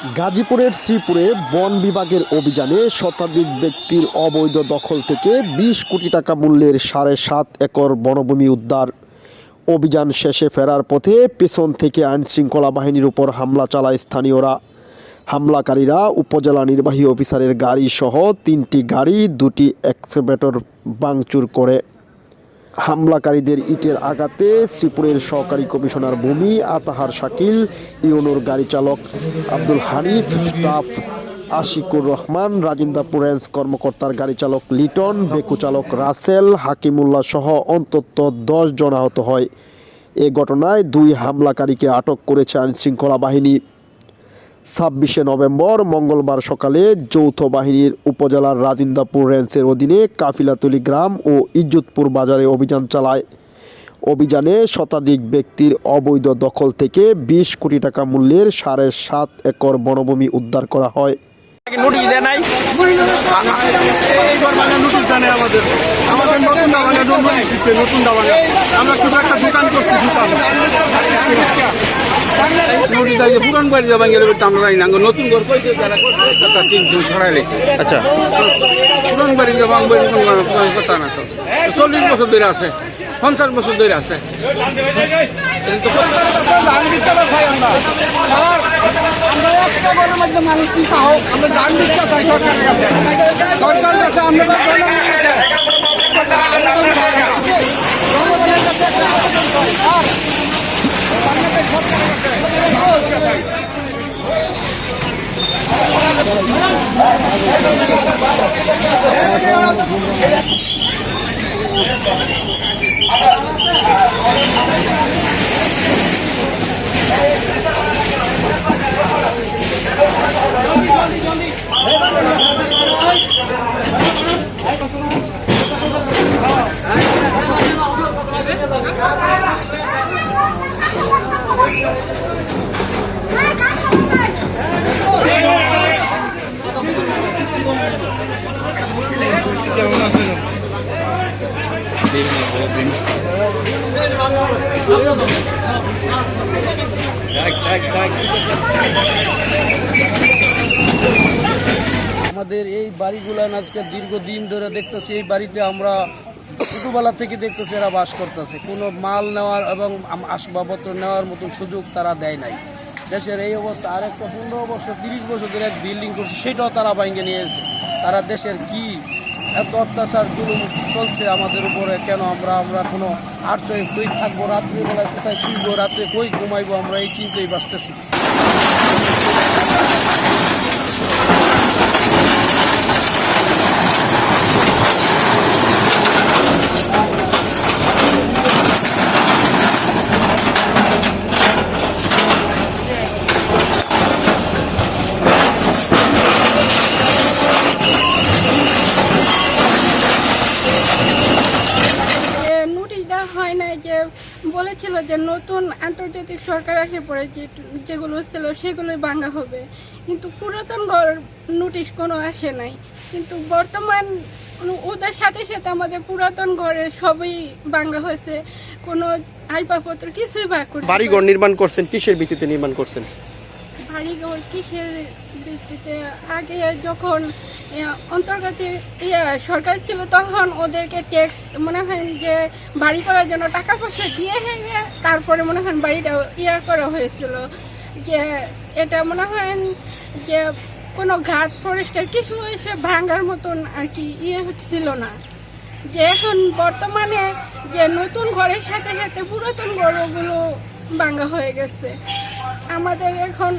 গাজীপুরের শ্রীপুরে বন বিভাগের অভিযানে শতাধিক ব্যক্তির অবৈধ দখল থেকে বিশ কোটি টাকা মূল্যের সাড়ে সাত একর বনভূমি উদ্ধার। অভিযান শেষে ফেরার পথে পেছন থেকে আইন শৃঙ্খলা বাহিনীর উপর হামলা চালায় স্থানীয়রা। হামলাকারীরা উপজেলা নির্বাহী অফিসারের গাড়ি সহ তিনটি গাড়ি, দুটি এক্সভেটর ভাঙচুর করে। হামলাকারীদের ইটের আঘাতে শ্রীপুরের সহকারী কমিশনার ভূমি আতাহার শাকিল, ইউনুর গাড়ি চালক আব্দুল হানিফ, স্টাফ আশিকুর রহমান রাজিন্দাপুর রেঞ্জ কর্মকর্তার গাড়ি চালক লিটন, বেকু চালক রাসেল, হাকিমুল্লাহ সহ অন্তত দশ জন আহত হয়। এ ঘটনায় দুই হামলাকারীকে আটক করেছে আইনশৃঙ্খলা বাহিনী। ছাব্বিশে নভেম্বর, মঙ্গলবার সকালে যৌথ বাহিনীর উপজেলার রাজিন্দাপুর রেঞ্জের অধীনে কাফিলাতলি গ্রাম ও ইজ্জতপুর বাজারে অভিযান চালায়। অভিযানে শতাধিক ব্যক্তির অবৈধ দখল থেকে বিশ কোটি টাকা মূল্যের সাড়ে সাত একর বনভূমি উদ্ধার করা হয়। নোটিশ দেয় নাই। আমাদের। আমাদের নতুন দাবানে দিচ্ছে নতুন দাবানে আমরা শুধু একটা দোকান করছি দোকান নোটিশ দেয় যে পুরান বাড়ি যাবেন গেলে বলতে আমরা জানি না। নতুন ঘর তিনজন আচ্ছা। পুরান বাড়ি যাবাং বাড়ি কথা না তো। চল্লিশ বছর ধরে আছে পঞ্চাশ বছর ধরে আছে। বলার মধ্যে মানুষ কি চাও আমরা জান দিতে চাই সরকারের কাছে সরকারের কাছে আমরা জনগণের জনগণের কাছে একটা আবেদন করি। আর বাংলাদেশ সরকারের কাছে আমাদের এই বাড়িগুলান আজকে দীর্ঘদিন ধরে দেখতেছি, এই বাড়িতে আমরা ছোটবেলা থেকে দেখতেছি এরা বাস করতেছে। কোনো মাল নেওয়ার এবং আসবাবপত্র নেওয়ার মতন সুযোগ তারা দেয় নাই। দেশের এই অবস্থা আর একটা পনেরো বছর, তিরিশ বছর ধরে এক বিল্ডিং করছে, সেটাও তারা ভাঙ্গে নিয়েছে তারা দেশের কি এত অত্যাচার, জুলুম চলছে আমাদের উপরে, কেন আমরা আমরা কোনো আশ্রয় কই থাকব? রাত্রিবেলায় কোথায় শুনব রাত্রে কই ঘুমাইবো? আমরা এই চিন্তাই বাঁচতেছি যে নোটিশ দেওয়া হয় নাই যে বলেছিল যে নতুন আন্তর্জাতিক সরকার আসে পড়ে যে যেগুলো ছিল সেগুলোই ভাঙা হবে। কিন্তু পুরাতন ঘর নোটিশ কোনো আসে নাই। কিন্তু বর্তমান ওদের সাথে সাথে আমাদের পুরাতন ঘরে সবই ভাঙা হয়েছে। কোনো আসবাবপত্র কিছুই বাড়ি ঘর নির্মাণ করছেন, কিসের ভিত্তিতে নির্মাণ করছেন? বাড়িঘর কিসের ভিত্তিতে? আগে যখন ইয়া, অন্তর্গত সরকার ছিল তখন ওদেরকে ট্যাক্স মনে হয় যে বাড়ি করার জন্য টাকা পয়সা দিয়ে হেঁড়ে তারপরে মনে হয় বাড়িটা ইয়া করা হয়েছিল। যে এটা মনে হয় যে কোনো ঘাট ফরেস্টের কিছু এসে ভাঙার মতন আর কি ইয়ে ছিল না। যে এখন বর্তমানে যে নতুন ঘরের সাথে সাথে পুরাতন ঘরগুলো ভাঙা হয়ে গেছে। আমাদের এখন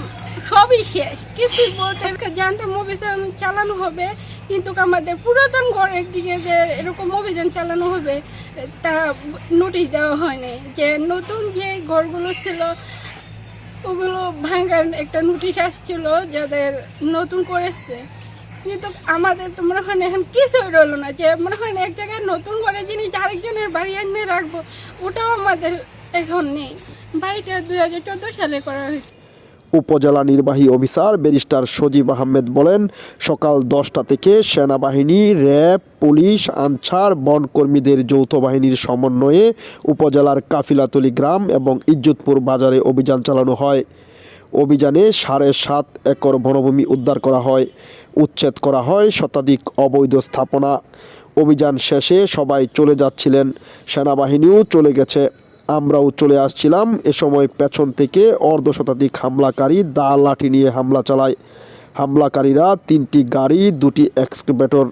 সবই শেষ। কিছু বলতে জানতাম অভিযান চালানো হবে, কিন্তু আমাদের পুরাতন ঘরের দিকে যে এরকম অভিযান চালানো হবে, তা নোটিশ দেওয়া হয়নি। যে নতুন যে ঘরগুলো ছিল, ওগুলো ভাঙার একটা নোটিশ আসছিল, যাদের নতুন করেছে। কিন্তু আমাদের তো মনে হয় এখন কিছুই রইল না। যে মনে হয় এক জায়গায় নতুন করে জিনিস আরেকজনের বাড়ি এনে রাখব, ওটাও আমাদের এখন নেই। বাড়িটা দু হাজার চোদ্দ সালে করা হয়েছে। উপজেলা নির্বাহী অফিসার ব্যারিস্টার সজীব আহমেদ বলেন, সকাল দশটা থেকে সেনাবাহিনী, র্যাব, পুলিশ, আনসার, বনকর্মীদের যৌথ বাহিনীর সমন্বয়ে উপজেলার কাফিলাতলি গ্রাম এবং ইজ্জতপুর বাজারে অভিযান চালানো হয়। অভিযানে সাড়ে সাত একর বনভূমি উদ্ধার করা হয়। উচ্ছেদ করা হয় শতাধিক অবৈধ স্থাপনা। অভিযান শেষে সবাই চলে যাচ্ছিলেন। সেনাবাহিনীও চলে গেছে। আমরাও চলে আসছিলাম। এ সময় পেছন থেকে অর্ধ শতাধিক হামলাকারী দা লাঠি নিয়ে হামলা চালায়। হামলাকারীরা তিনটি গাড়ি, দুটি এক্সকেভেটর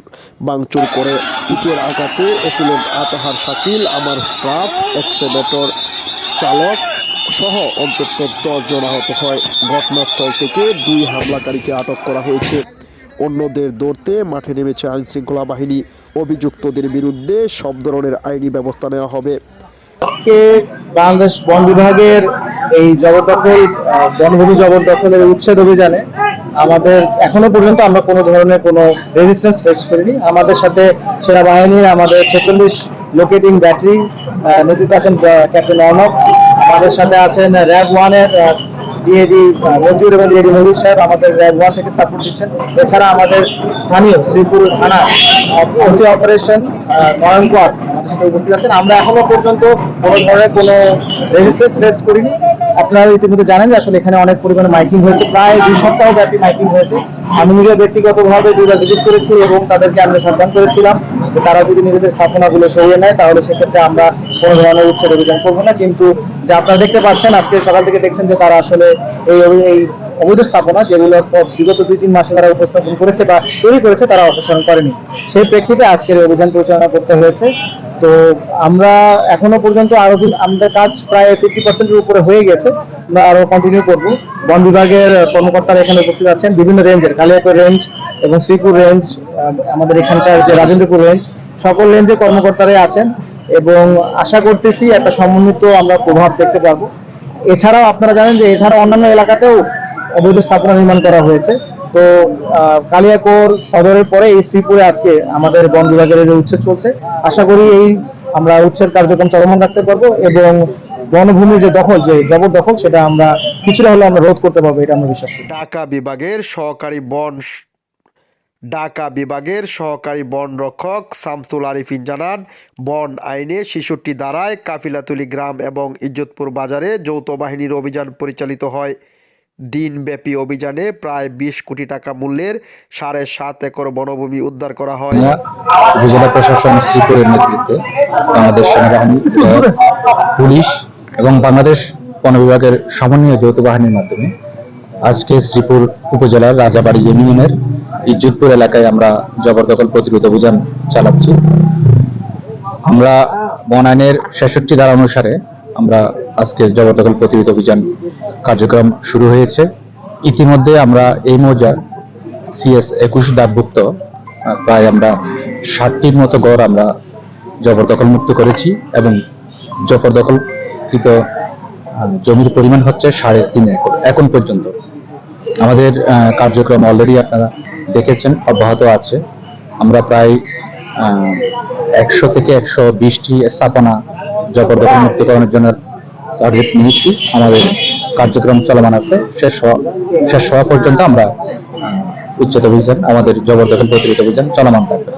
ভাঙচুর করে। ইটের আঘাতে এসিলেন্ট আতাহার শাকিল, আমার স্টাফ, এক্সকেভেটর চালক সহ অন্তত দশজন আহত হয়। ঘটনাস্থল থেকে দুই হামলাকারীকে আটক করা হয়েছে। অন্যদের ধরতে মাঠে নেমেছে আইনশৃঙ্খলা বাহিনী। অভিযুক্তদের বিরুদ্ধে সব ধরনের আইনি ব্যবস্থা নেওয়া হবে। আজকে বাংলাদেশ বন বিভাগের এই জবরদখল বনভূমি জবরদখলের উচ্ছেদ অভিযানে আমাদের এখনও পর্যন্ত আমরা কোনো ধরনের কোনো রেজিস্ট্যান্স ফেস করিনি। আমাদের সাথে সেনাবাহিনীর আমাদের ছেচল্লিশ লোকেটিং ব্যাটারি নেতৃত্বে আছেন ক্যাপ্টেন অর্ণব, আমাদের সাথে আছেন র্যাব ওয়ানের ডিএডি মঞ্জুর এবং ডিএডি মজুর সাহেব, আমাদের র্যাব ওয়ান থেকে সাপোর্ট দিচ্ছেন এছাড়া আমাদের স্থানীয় শ্রীপুর থানা অপারেশন নয়ন আমাদের উপস্থিত আছেন। আমরা এখনও পর্যন্ত কোনো ধরনের কোনো রেজিস্ট্রেট ফেস করিনি। আপনারা ইতিমধ্যে জানেন যে আসলে এখানে অনেক পরিমাণে মাইকিং হয়েছে। প্রায় দুই সপ্তাহ ব্যাপী মাইকিং হয়েছে। আমি নিজে ব্যক্তিগতভাবে দুইবার ভিজিট করেছি এবং তাদেরকে আমরা সাবধান করেছিলাম যে তারা যদি নিজেদের স্থাপনাগুলো সরিয়ে নেয়, তাহলে সেক্ষেত্রে আমরা কোনো ধরনের উচ্ছেদ অভিযান করব না। কিন্তু যে আপনারা দেখতে পাচ্ছেন, আজকে সকাল থেকে দেখছেন যে তারা আসলে এই এই অবৈধ স্থাপনা যেগুলো বিগত দুই তিন মাসে তারা উপস্থাপন করেছে বা তৈরি করেছে, তারা অপসারণ করেনি। সেই প্রেক্ষিতে আজকের অভিযান পরিচালনা করতে হয়েছে। তো আমরা এখনও পর্যন্ত আরও আমাদের কাজ প্রায় ফিফটি পার্সেন্টের উপরে হয়ে গেছে। আমরা আরও কন্টিনিউ করব। বন বিভাগের কর্মকর্তারা এখানে উপস্থিত আছেন। বিভিন্ন রেঞ্জের কালিয়াপুর রেঞ্জ এবং শ্রীপুর রেঞ্জ আমাদের এখানকার যে রাজেন্দ্রপুর রেঞ্জ, সকল রেঞ্জে কর্মকর্তারাই আছেন এবং আশা করতেছি একটা সমন্বিত আমরা প্রভাব দেখতে পাবো। এছাড়াও আপনারা জানেন যে এছাড়া অন্যান্য এলাকাতেও অবৈধ স্থাপনা নির্মাণ করা হয়েছে। তো কালিয়াকোর সদরের পরে এই শ্রীপুরে আজকে আমাদের বন বিভাগের উচ্ছেদ চলছে। আশা করি এই আমরা উচ্ছেদ কার্যক্রম চলমান রাখতে পারব এবং বনভূমির যে দখল, যে সেটা আমরা কিছুটা হলে আমরা রোধ করতে পারব, এটা আমরা বিশ্বাস করি। ঢাকা বিভাগের সহকারী বন ঢাকা বিভাগের সহকারী বন রক্ষক শামসুল আরিফিন জানান, বন আইনে শিশুটি দ্বারায় কাফিলাতুলি গ্রাম এবং ইজ্জতপুর বাজারে যৌথ বাহিনীর অভিযান পরিচালিত হয়। দিনব্যাপী অভিযানে প্রায় বিশ কোটি টাকা মূল্যের সাড়ে সাত একর বনভূমি উদ্ধার করা হয়। উপজেলা প্রশাসন শ্রীপুরের নেতৃত্বে বাংলাদেশ সেনাবাহিনী, পুলিশ এবং বাংলাদেশ বন বিভাগের সমন্বয় যৌথ বাহিনীর মাধ্যমে আজকে শ্রীপুর উপজেলার রাজাবাড়ি ইউনিয়নের ইজ্জতপুর এলাকায় আমরা জবরদখল প্রতিরোধ অভিযান চালাচ্ছি। আমরা বন আইনের ছেষট্টি ধারা অনুসারে আমরা আজকে জবরদখল প্রতিরোধ অভিযান কার্যক্রম শুরু হয়েছে। ইতিমধ্যে আমরা এই মৌজার সিএস একুশ আহ, প্রায় আমরা ষাটটির মতো গড় আমরা জবরদখল মুক্ত করেছি এবং জবরদখলকৃত জমির পরিমাণ হচ্ছে সাড়ে তিন একর এখন পর্যন্ত। আমাদের কার্যক্রম অলরেডি আপনারা দেখেছেন অব্যাহত আছে। আমরা প্রায় একশো থেকে একশো বিশটি স্থাপনা জবরদখল মুক্তকরণের জন্য টার্গেট নিয়েছি, আমাদের কার্যক্রম চলমান আছে, শেষ হওয়া শেষ হওয়া পর্যন্ত আমরা উচ্চতা অভিযান, আমাদের জবরদখল প্রতিরোধ অভিযান চলমান থাকবে।